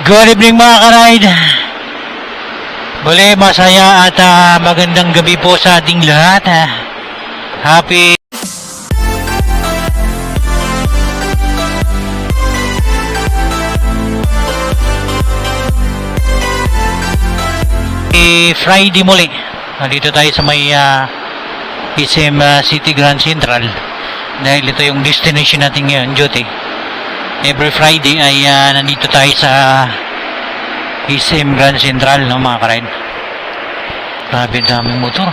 Good evening mga karide. Muli masaya at ah, magandang gabi po sa ating lahat. ah. Happy Friday muli. Nandito tayo sa may ah, SM ah, City Grand Central dahil ito yung destination natin ngayon, duty. Every Friday ay ah, nandito tayo sa SM Grand Central, no, mga karide. Grabe daming motor.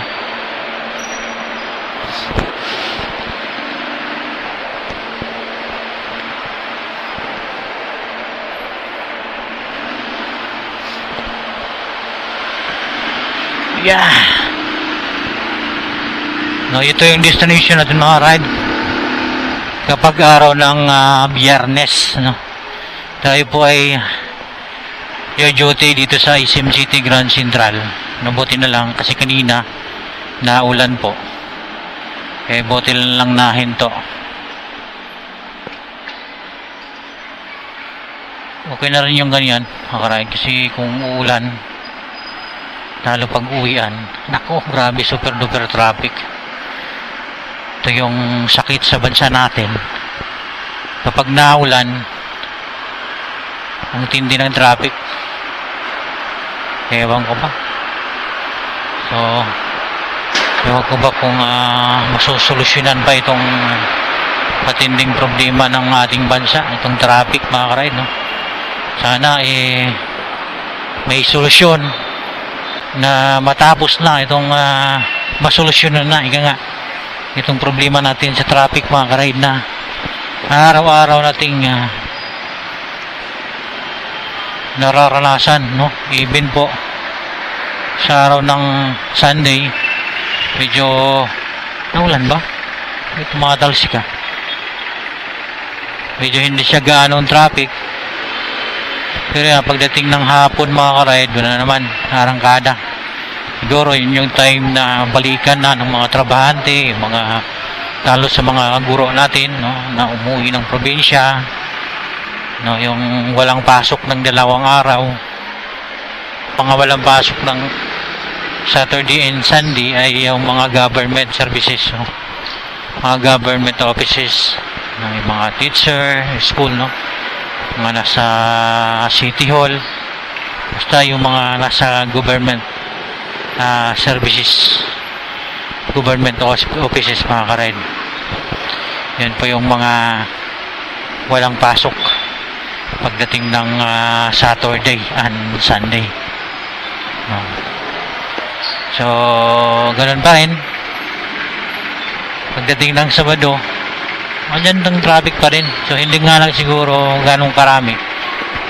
Yeah. No, ito yung destination natin mga ride. Kapag araw ng ah, biyernes, no. Tayo po ay your duty dito sa SM City Grand Central. Nabuti na lang kasi kanina naulan po. Eh, buti na lang nahinto. Okay na rin yung ganyan, ride, kasi kung uulan, lalo pag uwian, nako, grabe super duper traffic. Ito yung sakit sa bansa natin. Kapag naulan, ang tindi ng traffic. Ewan ko ba? So, ewan ko ba kung uh, masusolusyonan pa itong patinding problema ng ating bansa, itong traffic mga karide, no? Sana eh may solusyon na matapos na itong uh, masolusyonan na ika nga itong problema natin sa traffic mga karide na araw-araw nating ah, nararanasan no? Even po sa araw ng Sunday medyo naulan ba? may tumatalsik ka. Medyo hindi siya gaano ang traffic. Pero yan, pagdating ng hapon mga karide wala naman arangkada siguro yun yung time na balikan na ng mga trabahante mga talo sa mga guro natin no, na umuwi ng probinsya no, yung walang pasok ng dalawang araw pangawalang pasok ng Saturday and Sunday ay yung mga government services no? mga government offices no? mga teacher school no mga nasa city hall basta yung mga nasa government ah, services. Government offices mga karide. Yan po yung mga walang pasok pagdating ng ah, Saturday and Sunday. No. so ganun pa rin. Pagdating ng Sabado andyan ng traffic pa rin. So hindi nga lang siguro ganong karami.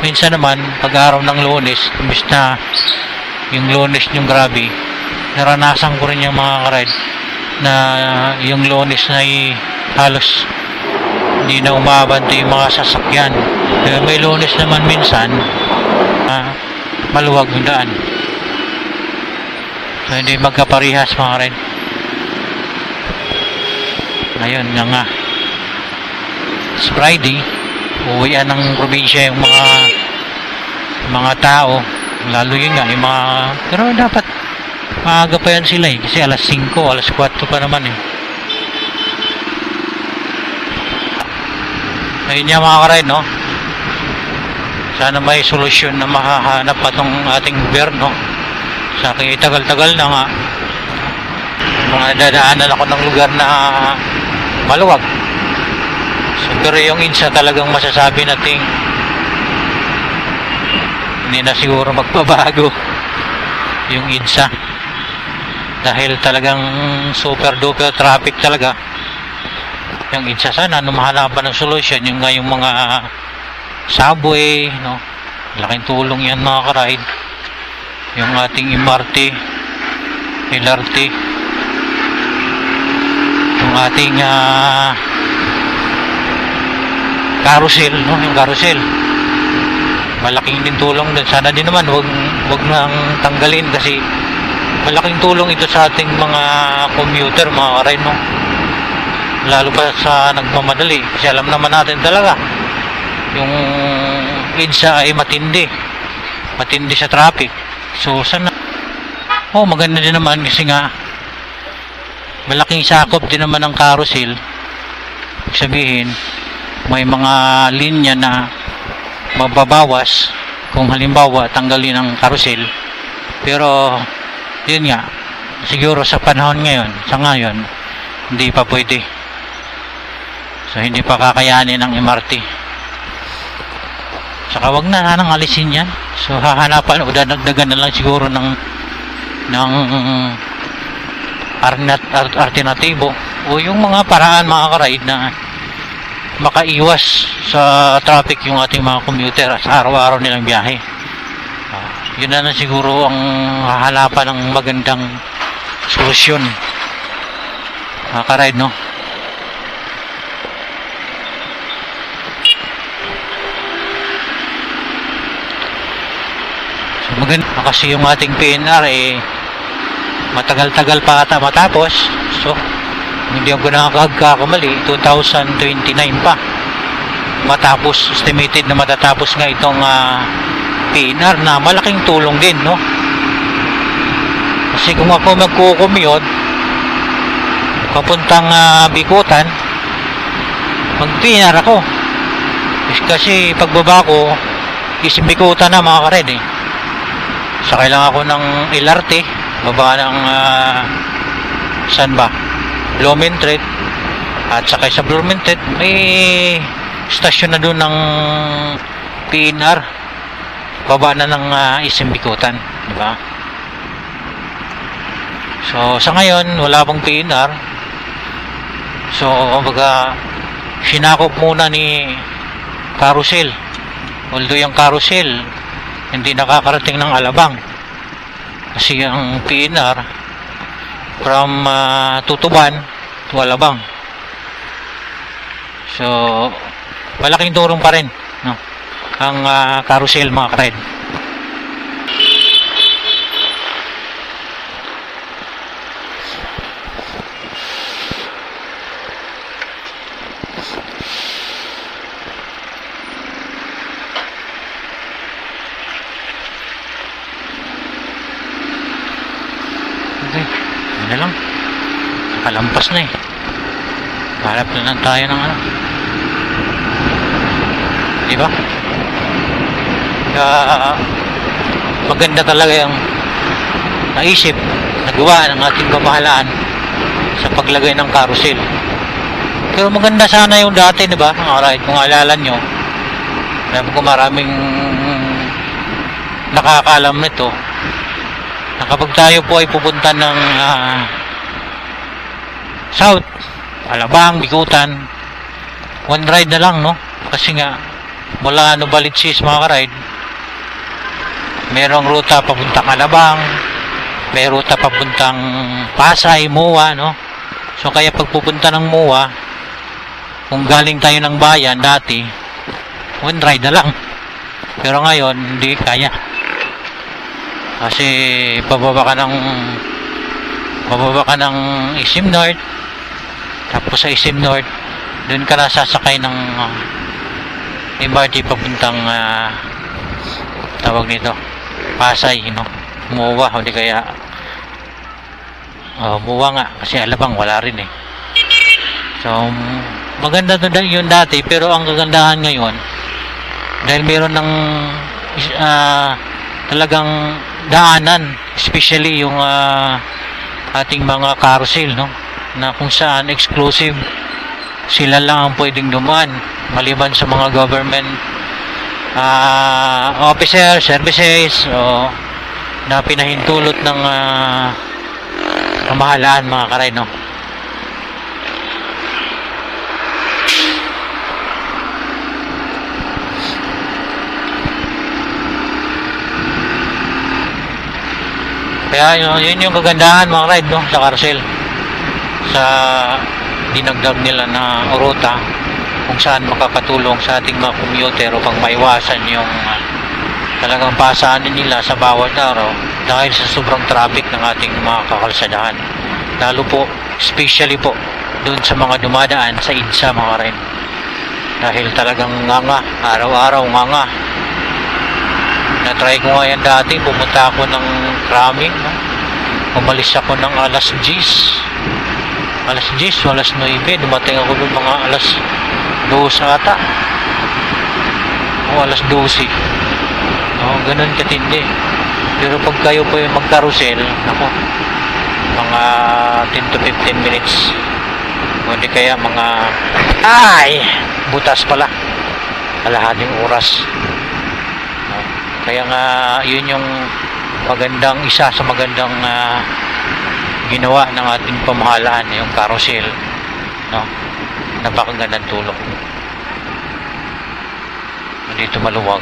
Minsan naman pag araw ng lunes imbis na yung lunes yung grabe naranasan ko rin yung mga karide na yung lunes na ay halos hindi na umabante yung mga sasakyan. May lunes naman minsan ah, maluwag yung daan. So hindi magkaparihas mga karide ngayon nga nga. It's Friday. Uwian ng probinsya yung mga mga tao lalo yun nga yung mga pero dapat maaga pa yan sila eh kasi alas 5 alas 4 pa naman eh. Ayun nga mga karide no? Sana may solusyon na mahahanap pa tong ating gobyerno sa akin tagal-tagal na nga. Mga dadaanan ako ng lugar na maluwag. So, pero yung insa talagang masasabi nating hindi na siguro magbabago yung IDSA dahil talagang super duper traffic talaga. Yung IDSA sana no mahanapan ng solusyon? Yung nga yung mga subway no? Laking tulong yan mga karide. Yung ating MRT LRT yung ating ah, carousel no? Yung carousel malaking din tulong din sana din naman wag wag nang tanggalin kasi malaking tulong ito sa ating mga commuter mga karay no lalo pa sa nagmamadali kasi alam naman natin talaga yung EDSA ay matindi. Matindi sa traffic. So, sana Oh, maganda din naman kasi nga malaking sakop din naman ng carousel. Sabihin, may mga linya na mababawas kung halimbawa tanggalin ang carousel. Pero, yun nga, siguro sa panahon ngayon, sa ngayon, hindi pa pwede. So, hindi pa kakayanin ng MRT. Saka wag na nanang alisin yan. So, hahanapan o dadagdagan na lang siguro ng ng alternatibo o yung mga paraan mga karide na makaiwas sa traffic yung ating mga commuter sa araw-araw nilang biyahe. Ah, yun na, na siguro ang hahanapan ng magandang solusyon. Mga karide, no? So, maganda kasi yung ating PNR eh matagal-tagal pa ata matapos. So, hindi ako nakakakamali, 2029 pa. Matapos, estimated na matatapos nga itong ah, PNR na malaking tulong din, no? Kasi kung ako magkukumute, papuntang ah, Bikutan, mag-PNR ako. Kasi pagbaba ko, is Bikutan na mga kared eh. Sakay lang ako ng LRT, baba ng ah, saan ba? Blumentritt. At sakay sa Blumentritt, may stasyon na doon ng PNR. Baba na ng uh, Isimbikutan, di ba? So, sa ngayon, wala pang PNR. So, kumbaga, sinakop muna ni Carousel. Although yung Carousel, hindi nakakarating ng Alabang kasi ang PNR from uh, Tutuban to Alabang so malaking turong pa rin no? ang uh, carousel mga karide Okay. Yun na lang. Nakalampas na eh. Hanap na lang tayo ng ano. Di ba? Kaya maganda talaga yung naisip, nagawa ng ating pamahalaan sa paglagay ng carousel. Pero maganda sana yung dati, di ba? Alright, kung alala nyo, alam ko maraming nakakaalam nito na kapag tayo po ay pupunta ng ah, South, Alabang, Bikutan, one ride na lang, no? Kasi nga, mula Novalitsis mga ka-ride, merong ruta papuntang Alabang, may ruta papuntang Pasay, Muwa, no? So, kaya pag pupunta ng Muwa, kung galing tayo ng bayan dati, one ride na lang. Pero ngayon, hindi kaya. Kasi pababa ka ng pababa ka ng Isim North tapos sa Isim North doon ka na sasakay ng uh, MRT papuntang uh, tawag nito Pasay you know? Muwa o di kaya oh, Muwa nga kasi Alabang wala rin eh so maganda to yun dati pero ang kagandahan ngayon dahil meron ng uh, talagang daanan especially yung ah, ating mga carousel no? Na kung saan exclusive sila lang ang pwedeng dumaan maliban sa mga government ah, officer services o na pinahintulot ng ah, pamahalaan mga karay no Kaya yun, yun yung kagandahan mga ride no, sa carousel. Sa dinagdag nila na ruta kung saan makakatulong sa ating mga commuter upang maiwasan yung uh, talagang pasanin nila sa bawat araw dahil sa sobrang traffic ng ating mga kakalsadahan. Lalo po, especially po, doon sa mga dumadaan sa IDSA mga rin. Dahil talagang nga nga, araw-araw nga nga, Tinatry ko nga yan dati. Pumunta ako ng Krami. No? Umalis ako ng alas 10. Alas 10, alas 9. Dumating ako doon mga alas 2 ata. O alas 12. No, ganun katindi. Pero pag kayo po yung mag-carousel, ako, mga 10 to 15 minutes. Hindi kaya mga, ay, butas pala. Kalahating oras. Kaya nga, yun yung magandang, isa sa magandang ah, ginawa ng ating pamahalaan, yung carousel. No? Napakagandang tulong. Dito maluwag.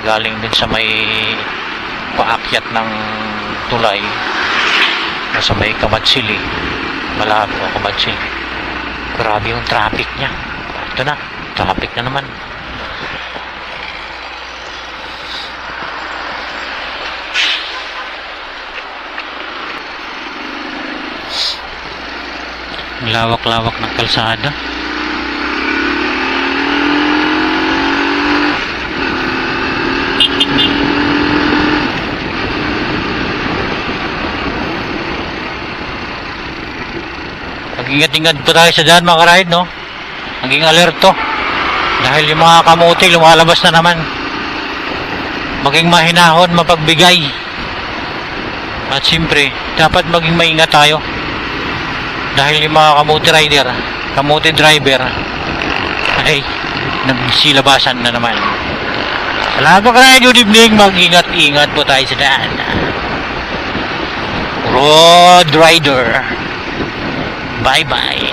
Galing din sa may paakyat ng tulay nasa may Kamatsili malabo Kamatsili grabe yung traffic niya ito na traffic na naman lawak-lawak ng kalsada Mag-ingat-ingat po tayo sa daan mga karahid, no? Maging alerto. Dahil yung mga kamuti lumalabas na naman. Maging mahinahon, mapagbigay. At siyempre, dapat maging maingat tayo. Dahil yung mga kamuti rider, kamuti driver, ay nagsilabasan na naman. Salamat karahid, good evening. Mag-ingat-ingat po tayo sa daan. Road Rider. Bye-bye.